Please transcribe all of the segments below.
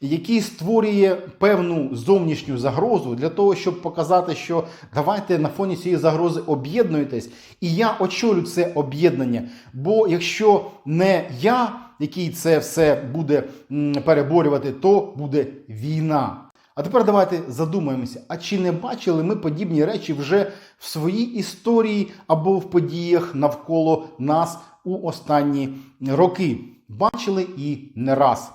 який створює певну зовнішню загрозу для того, щоб показати, що давайте на фоні цієї загрози об'єднуйтесь, і я очолю це об'єднання. Бо якщо не я, який це все буде переборювати, то буде війна. А тепер давайте задумаємося: а чи не бачили ми подібні речі вже в своїй історії або в подіях навколо нас у останні роки? Бачили і не раз.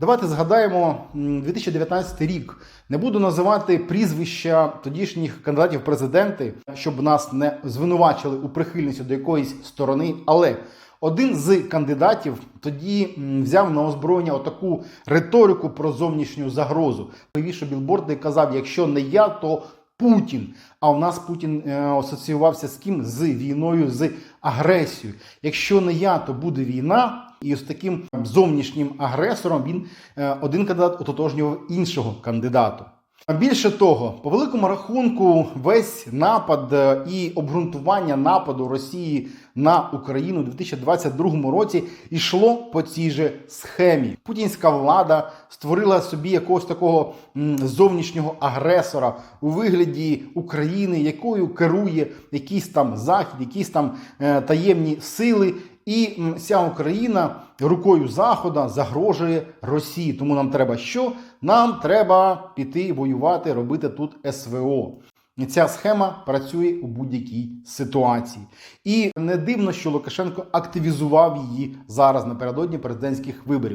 Давайте згадаємо м, 2019 рік. Не буду називати прізвища тодішніх кандидатів президенти, щоб нас не звинувачили у прихильності до якоїсь сторони. Але один з кандидатів тоді взяв на озброєння отаку риторику про зовнішню загрозу. Вивішав білборди казав: якщо не я, то Путін. А у нас Путін е, асоціювався з ким? З війною, з агресією. Якщо не я, то буде війна. І з таким зовнішнім агресором він е, один кандидат ототожнював іншого кандидату. Більше того, по великому рахунку, весь напад е, і обґрунтування нападу Росії на Україну у 2022 році йшло по цій же схемі. Путінська влада створила собі якогось такого зовнішнього агресора у вигляді України, якою керує якийсь там захід, якісь там е, таємні сили. І вся Україна рукою Захода загрожує Росії. Тому нам треба що? Нам треба піти воювати, робити тут СВО. Ця схема працює у будь-якій ситуації. І не дивно, що Лукашенко активізував її зараз напередодні президентських виборів.